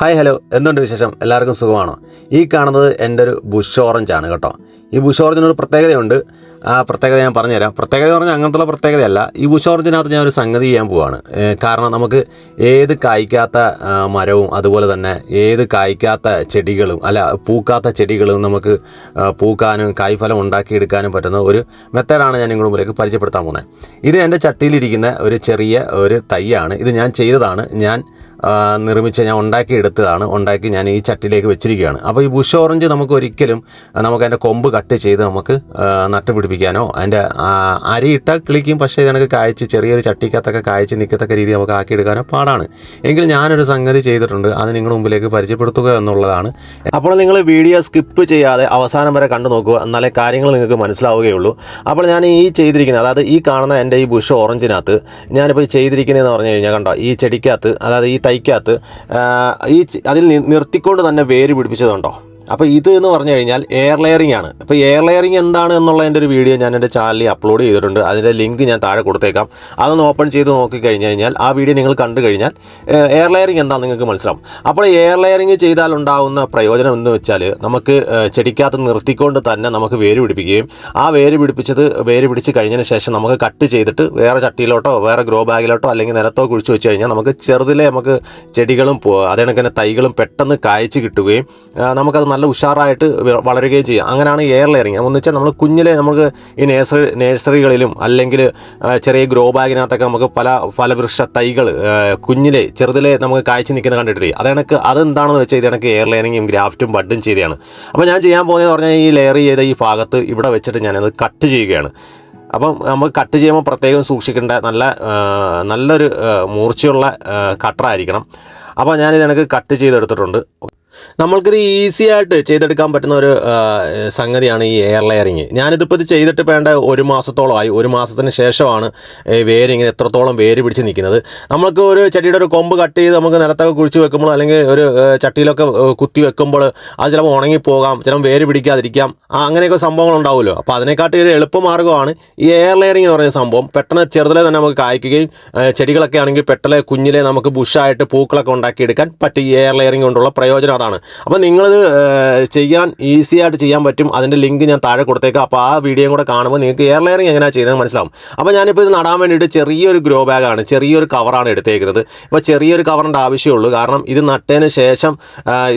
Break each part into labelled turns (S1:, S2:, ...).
S1: Hi hello എന്തുണ്ട് വിശേഷം? എല്ലാവർക്കും സുഖമാണോ? ഈ കാണുന്നത് എന്റെ ഒരു ബുഷ് ഓറഞ്ച് ആണ് കേട്ടോ. ഈ ബുഷ് ഓറഞ്ചിനൊരു പ്രത്യേകതയുണ്ട്. ആ പ്രത്യേകത ഞാൻ പറഞ്ഞുതരാം. പ്രത്യേകത പറഞ്ഞാൽ അങ്ങനത്തുള്ള പ്രത്യേകതയല്ല. ഈ ബുഷ് ഓറഞ്ചിനകത്ത് ഞാൻ ഒരു സംഗതി ചെയ്യാൻ പോവാണ്. കാരണം നമുക്ക് ഏത് കായ്ക്കാത്ത മരവും അതുപോലെ തന്നെ ഏത് കായ്ക്കാത്ത ചെടികളും അല്ല പൂക്കാത്ത ചെടികളും നമുക്ക് പൂക്കാനും കായ്ഫലം ഉണ്ടാക്കിയെടുക്കാനും പറ്റുന്ന ഒരു മെത്തേഡാണ് ഞാൻ നിങ്ങളുടെ മുമ്പിലേക്ക് പരിചയപ്പെടുത്താൻ പോകുന്നത്. ഇത് എന്റെ ചട്ടിയിലിരിക്കുന്ന ഒരു ചെറിയ ഒരു തൈയാണ്. ഇത് ഞാൻ ചെയ്തതാണ്. ഞാൻ നിർമ്മിച്ച ഞാൻ ഉണ്ടാക്കിയെടുത്തതാണ്. ഉണ്ടാക്കി ഞാൻ ഈ ചട്ടിലേക്ക് വെച്ചിരിക്കുകയാണ്. അപ്പോൾ ഈ ബുഷ് ഓറഞ്ച് നമുക്ക് ഒരിക്കലും നമുക്ക് അതിന്റെ കൊമ്പ് കട്ട് ചെയ്ത് നമുക്ക് നട്ടുപിടിപ്പിക്കാനോ അതിന്റെ ആ, അരിയിട്ട കിളിക്കും പക്ഷേ ഇതിനൊക്കെ കായ്ച്ച് ചെറിയൊരു ചട്ടിക്കകത്തൊക്കെ കായ്ച്ച് നിൽക്കത്തക്ക രീതി നമുക്ക് ആക്കിയെടുക്കാനോ പാടാണ്. എങ്കിൽ ഞാനൊരു സംഗതി ചെയ്തിട്ടുണ്ട്. അത് നിങ്ങളുടെ മുമ്പിലേക്ക് പരിചയപ്പെടുത്തുക എന്നുള്ളതാണ്. അപ്പോൾ നിങ്ങൾ വീഡിയോ സ്കിപ്പ് ചെയ്യാതെ അവസാനം വരെ കണ്ടു നോക്കുക. എന്നാലേ കാര്യങ്ങൾ നിങ്ങൾക്ക് മനസ്സിലാവുകയുള്ളൂ. അപ്പോൾ ഞാൻ ഈ ചെയ്തിരിക്കുന്നത് അതായത് ഈ കാണുന്ന എന്റെ ഈ ബുഷ് ഓറഞ്ചിനകത്ത് ഞാനിപ്പോൾ ചെയ്തിരിക്കുന്നതെന്ന് പറഞ്ഞു കഴിഞ്ഞാൽ കണ്ടോ ഈ ചെടിക്കകത്ത് അതായത് ഈ തൈക്കകത്ത് ഈ അതിൽ നിർത്തിക്കൊണ്ട് തന്നെ വേര് പിടിപ്പിച്ചതുണ്ടോ? അപ്പോൾ ഇത് എന്ന് പറഞ്ഞു കഴിഞ്ഞാൽ എയർ ലെയറിംഗ് ആണ്. അപ്പോൾ എയർ ലെയറിംഗ് എന്താണ് എന്നുള്ളതിന്റെ ഒരു വീഡിയോ ഞാൻ എന്റെ ചാനലിൽ അപ്ലോഡ് ചെയ്തിട്ടുണ്ട്. അതിന്റെ ലിങ്ക് ഞാൻ താഴെ കൊടുത്തേക്കാം. അതൊന്ന് ഓപ്പൺ ചെയ്ത് നോക്കി കഴിഞ്ഞ് കഴിഞ്ഞാൽ ആ വീഡിയോ നിങ്ങൾ കണ്ടു കഴിഞ്ഞാൽ എയർ ലെയറിംഗ് എന്താണെന്ന് നിങ്ങൾക്ക് മനസ്സിലാവും. അപ്പോൾ എയർ ലെയറിംഗ് ചെയ്താൽ ഉണ്ടാകുന്ന പ്രയോജനം എന്ന് വെച്ചാൽ നമുക്ക് ചെടിക്കകത്ത് നിർത്തിക്കൊണ്ട് തന്നെ നമുക്ക് വേര് പിടിപ്പിക്കുകയും ആ വേര് പിടിപ്പിച്ചത് വേര് പിടിച്ച് കഴിഞ്ഞതിന് ശേഷം നമുക്ക് കട്ട് ചെയ്തിട്ട് വേറെ ചട്ടിയിലോട്ടോ വേറെ ഗ്രോ ബാഗിലോട്ടോ അല്ലെങ്കിൽ നിലത്തോ കുഴിച്ച് വെച്ച് കഴിഞ്ഞാൽ നമുക്ക് ചെറുതിലെ നമുക്ക് ചെടികളും അതേ കണക്കിന് തൈകളും പെട്ടെന്ന് കായ്ച്ച് കിട്ടുകയും നമുക്കത് നല്ല ഉഷാറായിട്ട് വളരുകയും ചെയ്യുക അങ്ങനെയാണ് എയർ ലെയറിങ് എന്ന് വെച്ചാൽ നമ്മൾ കുഞ്ഞിലെ നമുക്ക് ഈ നേഴ്സറി നേഴ്സറികളിലും അല്ലെങ്കിൽ ചെറിയ ഗ്രോ ബാഗിനകത്തൊക്കെ നമുക്ക് പല ഫലവൃക്ഷ തൈകൾ കുഞ്ഞിലെ ചെറുതിലെ നമുക്ക് കാഴ്ച നിൽക്കുന്ന കണ്ടിട്ടില്ലേ? അത് കണക്ക് അതെന്താണെന്ന് വെച്ചാൽ ഇത് എനിക്ക് എയർ ലെയറിങ്ങും ഗ്രാഫ്റ്റും ബഡും ചെയ്തതാണ്. അപ്പോൾ ഞാൻ ചെയ്യാൻ പോകുന്നതെന്ന് പറഞ്ഞാൽ ഈ ലെയർ ചെയ്ത ഈ ഭാഗത്ത് ഇവിടെ വെച്ചിട്ട് ഞാനത് കട്ട് ചെയ്യുകയാണ്. അപ്പം നമ്മൾ കട്ട് ചെയ്യുമ്പോൾ പ്രത്യേകം സൂക്ഷിക്കേണ്ട നല്ല നല്ലൊരു മൂർച്ചയുള്ള കട്ടറായിരിക്കണം അപ്പോൾ ഞാനിത് എനിക്ക് കട്ട് ചെയ്തെടുത്തിട്ടുണ്ട്. നമ്മൾക്കിത് ഈസി ആയിട്ട് ചെയ്തെടുക്കാൻ പറ്റുന്ന ഒരു സംഗതിയാണ് ഈ എയർ ലെയറിങ് ഞാനിതിപ്പോൾ ഇത് ചെയ്തിട്ട് വേണ്ട ഒരു മാസത്തോളമായി. ഒരു മാസത്തിന് ശേഷമാണ് വേര് ഇങ്ങനെ എത്രത്തോളം വേര് പിടിച്ച് നിൽക്കുന്നത്. നമ്മൾക്ക് ഒരു ചെടിയുടെ ഒരു കൊമ്പ് കട്ട് ചെയ്ത് നമുക്ക് നിലത്തൊക്കെ കുഴിച്ച് വെക്കുമ്പോൾ അല്ലെങ്കിൽ ഒരു ചട്ടിയിലൊക്കെ കുത്തി വെക്കുമ്പോൾ അത് ചിലപ്പോൾ ഉണങ്ങിപ്പോകാം ചിലപ്പോൾ വേര് പിടിക്കാതിരിക്കാം. അങ്ങനെയൊക്കെ സംഭവങ്ങൾ ഉണ്ടാവുമല്ലോ. അപ്പോൾ അതിനെക്കാട്ടി ഒരു എളുപ്പമാർഗമാണ് ഈ എയർ ലെയറിങ് എന്ന് പറയുന്ന സംഭവം. പെട്ടെന്ന് ചെറുതിലെ തന്നെ നമുക്ക് കായ്ക്കുകയും ചെടികളൊക്കെ ആണെങ്കിൽ പെട്ടെന്ന് കുഞ്ഞിലെ നമുക്ക് ബുഷായിട്ട് പൂക്കളൊക്കെ ഉണ്ടാക്കിയെടുക്കാൻ പറ്റും ഈ എയർ ലെയറിങ് കൊണ്ടുള്ള പ്രയോജനം അതാണ്. അപ്പോൾ നിങ്ങളത് ചെയ്യാൻ ഈസി ആയിട്ട് ചെയ്യാൻ പറ്റും. അതിന്റെ ലിങ്ക് ഞാൻ താഴെ കൊടുത്തേക്കാം. അപ്പോൾ ആ വീഡിയോയും കൂടെ കാണുമ്പോൾ നിങ്ങൾക്ക് എയർ ലെയറിങ് എങ്ങനെയാണ് ചെയ്യുന്നത് മനസ്സിലാവും. അപ്പോൾ ഞാനിപ്പോൾ ഇത് നടാൻ വേണ്ടിയിട്ട് ചെറിയൊരു ഗ്രോ ബാഗാണ് ചെറിയൊരു കവറാണ് എടുത്തേക്കുന്നത്. ഇപ്പോൾ ചെറിയൊരു കവറിന്റെ ആവശ്യമുള്ളൂ കാരണം ഇത് നട്ടതിന് ശേഷം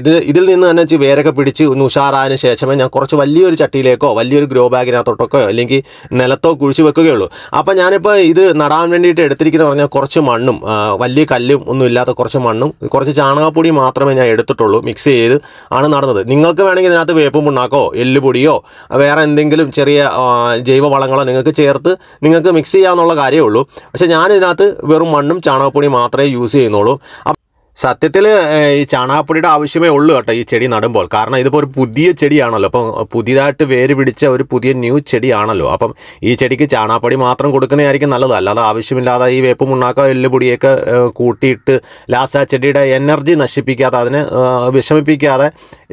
S1: ഇത് ഇതിൽ നിന്ന് തന്നെ വേരൊക്കെ പിടിച്ച് ഒന്ന് ഉഷാറായതിന് ശേഷമേ ഞാൻ കുറച്ച് വലിയൊരു ചട്ടിയിലേക്കോ വലിയൊരു ഗ്രോ ബാഗിനകത്തോട്ടൊക്കെ അല്ലെങ്കിൽ നിലത്തോ കുഴിച്ച് വെക്കുകയുള്ളൂ. അപ്പോൾ ഞാനിപ്പോൾ ഇത് നടാൻ വേണ്ടിയിട്ട് എടുത്തിരിക്കുന്ന പറഞ്ഞാൽ കുറച്ച് മണ്ണും വലിയ കല്ലും ഒന്നും ഇല്ലാത്ത കുറച്ച് മണ്ണും കുറച്ച് ചാണകപ്പൊടി മാത്രമേ ഞാൻ എടുത്തിട്ടുള്ളൂ മിക്സ് ചെയ്ത് ആണ് നടന്നത്. നിങ്ങൾക്ക് വേണമെങ്കിൽ ഇതിനകത്ത് വേപ്പും പുണ്ണാക്കോ എല്ലുപൊടിയോ വേറെ എന്തെങ്കിലും ചെറിയ ജൈവവളങ്ങളോ ജൈവ വളങ്ങളോ നിങ്ങൾക്ക് ചേർത്ത് നിങ്ങൾക്ക് മിക്സ് ചെയ്യാമെന്നുള്ള കാര്യമേ ഉള്ളൂ. പക്ഷേ ഞാൻ ഇതിനകത്ത് വെറും മണ്ണും ചാണകപ്പൊടിയും മാത്രമേ യൂസ് ചെയ്യുന്നുള്ളൂ. സത്യത്തിൽ ഈ ചാണകപ്പൊടിയുടെ ആവശ്യമേ ഉള്ളൂ കേട്ടോ ഈ ചെടി നടുമ്പോൾ. കാരണം ഇതിപ്പോൾ ഒരു പുതിയ ചെടിയാണല്ലോ. അപ്പം പുതിയതായിട്ട് വേര് പിടിച്ച ഒരു പുതിയ ന്യൂ ചെടിയാണല്ലോ. അപ്പം ഈ ചെടിക്ക് ചാണകപ്പൊടി മാത്രം കൊടുക്കുന്നതായിരിക്കും നല്ലത്. അല്ലാതെ ആവശ്യമില്ലാതെ ഈ വേപ്പ് മുണ്ണാക്കോ എല്ലുപൊടിയൊക്കെ കൂട്ടിയിട്ട് ലാസ്റ്റ് ആ ചെടിയുടെ എനർജി നശിപ്പിക്കാതെ അതിനെ വിഷമിപ്പിക്കാതെ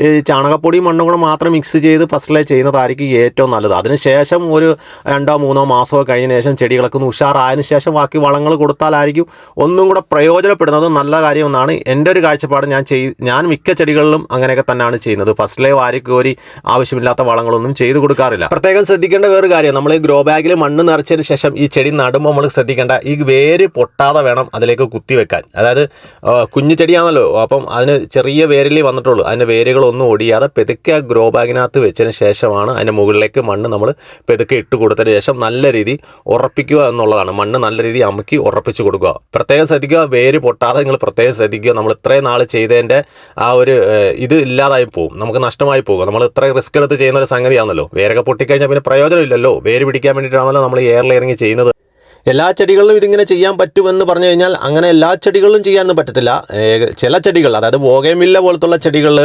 S1: ഈ ചാണകപ്പൊടിയും മണ്ണും കൂടെ മാത്രം മിക്സ് ചെയ്ത് ഫസ്റ്റിലെ ചെയ്യുന്നതായിരിക്കും ഏറ്റവും നല്ലത്. അതിനുശേഷം ഒരു രണ്ടോ മൂന്നോ മാസമോ കഴിഞ്ഞ ശേഷം ചെടികളൊക്കെ ഒന്ന് ഉഷാറായതിനു ശേഷം ബാക്കി വളങ്ങൾ കൊടുത്താലായിരിക്കും ഒന്നും കൂടെ പ്രയോജനപ്പെടുന്നത്. നല്ല കാര്യമെന്നാണ് എന്റെ ഒരു കാഴ്ചപ്പാട് ഞാൻ ചെയ് ഞാൻ മിക്ക ചെടികളിലും അങ്ങനെയൊക്കെ തന്നെയാണ് ചെയ്യുന്നത്. ഫസ്റ്റിലെ വാരിക്കോരി ആവശ്യമില്ലാത്ത വളങ്ങളൊന്നും ചെയ്തു കൊടുക്കാറില്ല. പ്രത്യേകം ശ്രദ്ധിക്കേണ്ട വേറൊരു കാര്യം നമ്മൾ ഈ ഗ്രോ ബാഗിൽ മണ്ണ് നിറച്ചതിന് ശേഷം ഈ ചെടി നടുമ്പോൾ നമ്മൾ ശ്രദ്ധിക്കേണ്ട ഈ വേര് പൊട്ടാതെ വേണം അതിലേക്ക് കുത്തി വെക്കാൻ. അതായത് കുഞ്ഞു ചെടിയാണല്ലോ അപ്പം അതിന് ചെറിയ വേരിലേ വന്നിട്ടുള്ളൂ. അതിന്റെ വേരുകളൊന്നും ഒടിയാതെ പെതുക്കെ ആ ഗ്രോ ബാഗിനകത്ത് വെച്ചതിന് ശേഷമാണ് അതിന്റെ മുകളിലേക്ക് മണ്ണ് നമ്മൾ പെതുക്കെ ഇട്ട് കൊടുത്തതിന് ശേഷം നല്ല രീതി ഉറപ്പിക്കുക എന്നുള്ളതാണ്. മണ്ണ് നല്ല രീതി അമുക്കി ഉറപ്പിച്ച് കൊടുക്കുക. പ്രത്യേകം ശ്രദ്ധിക്കുക വേര് പൊട്ടാതെ നിങ്ങൾ പ്രത്യേകം ശ്രദ്ധിക്കുക. നമ്മൾ ഇത്രയും നാൾ ചെയ്തതിന്റെ ആ ഒരു ഇത് ഇല്ലാതായി പോകും നമുക്ക് നഷ്ടമായി പോകും. നമ്മൾ ഇത്രയും റിസ്ക് എടുത്ത് ചെയ്യുന്ന ഒരു സംഗതിയാണല്ലോ. വേരൊക്കെ പൊട്ടിക്കഴിഞ്ഞാൽ പിന്നെ പ്രയോജനമില്ലല്ലോ. വേര് പിടിക്കാൻ വേണ്ടിയിട്ടാണല്ലോ നമ്മൾ എയർ ലെയറിങ് ചെയ്യുന്നത്. എല്ലാ ചെടികളിലും ഇതിങ്ങനെ ചെയ്യാൻ പറ്റുമെന്ന് പറഞ്ഞു കഴിഞ്ഞാൽ അങ്ങനെ എല്ലാ ചെടികളിലും ചെയ്യാനൊന്നും പറ്റത്തില്ല. ചില ചെടികൾ അതായത് വോഗേമില്ല പോലത്തുള്ള ചെടികൾ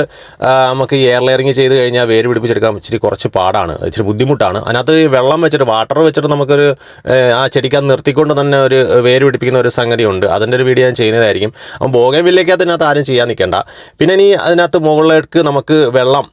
S1: നമുക്ക് എയർ ചെയ്ത് കഴിഞ്ഞാൽ വേര് പിടിപ്പിച്ചെടുക്കാൻ ഇച്ചിരി കുറച്ച് പാടാണ് ഇച്ചിരി ബുദ്ധിമുട്ടാണ്. അതിനകത്ത് വെള്ളം വെച്ചിട്ട് വാട്ടർ വെച്ചിട്ട് നമുക്കൊരു ആ ചെടിക്കാൻ നിർത്തിക്കൊണ്ട് തന്നെ ഒരു വേര് പിടിപ്പിക്കുന്ന ഒരു സംഗതി ഉണ്ട് അതിന്റെ ഒരു വീഡിയോ ഞാൻ ചെയ്യുന്നതായിരിക്കും. അപ്പം ബോഗമില്ലയ്ക്കകത്ത് ഇതിനകത്ത് ആരും ചെയ്യാൻ നിൽക്കേണ്ട. പിന്നെ ഇനി അതിനകത്ത് മുകളിലേക്ക് നമുക്ക് വെള്ളം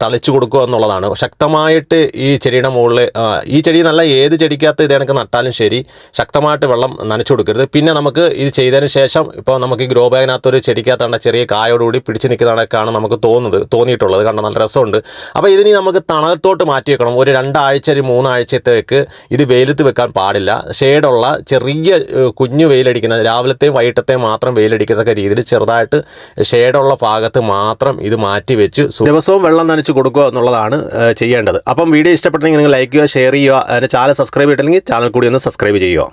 S1: തളിച്ചു കൊടുക്കുക എന്നുള്ളതാണ്. ശക്തമായിട്ട് ഈ ചെടിയുടെ മുകളിൽ ഈ ചെടി നല്ല ഏത് ചെടിക്കകത്ത് ഇത് കണക്ക് നട്ടാലും ശരി ശക്തമായിട്ട് വെള്ളം നനച്ചു കൊടുക്കരുത്. പിന്നെ നമുക്ക് ഇത് ചെയ്തതിന് ശേഷം ഇപ്പോൾ നമുക്ക് ഈ ഗ്രോ ബാഗിനകത്ത് ഒരു ചെടിക്കകത്താണ് ചെറിയ കായോടുകൂടി പിടിച്ച് നിൽക്കുന്നതൊക്കെയാണ് നമുക്ക് തോന്നുന്നത് തോന്നിയിട്ടുള്ളത്. കാരണം നല്ല രസമുണ്ട്. അപ്പോൾ ഇതിനി നമുക്ക് തണലത്തോട്ട് മാറ്റി വെക്കണം. ഒരു രണ്ടാഴ്ച ഒരു മൂന്നാഴ്ചത്തേക്ക് ഇത് വെയിലത്ത് വെക്കാൻ പാടില്ല. ഷെയ്ഡുള്ള ചെറിയ കുഞ്ഞു വെയിലടിക്കുന്ന രാവിലത്തെയും വൈകിട്ടത്തെയും മാത്രം വെയിലടിക്കത്തക്ക രീതിയിൽ ചെറുതായിട്ട് ഷെയ്ഡുള്ള ഭാഗത്ത് മാത്രം ഇത് മാറ്റി വെച്ച് സു- ദിവസവും വെള്ളം നനച്ച് കൊടുക്കുക എന്നുള്ളതാണ് ചെയ്യേണ്ടത്. അപ്പം വീഡിയോ ഇഷ്ടപ്പെട്ടെങ്കിൽ നിങ്ങൾ ലൈക്ക് ചെയ്യുക ഷെയർ ചെയ്യുക അതിന്റെ ചാനൽ സബ്സ്ക്രൈബ് ചെയ്തിട്ടില്ലെങ്കിൽ ചാനൽ കൂടി ഒന്ന് സബ്സ്ക്രൈബ് ചെയ്യുക.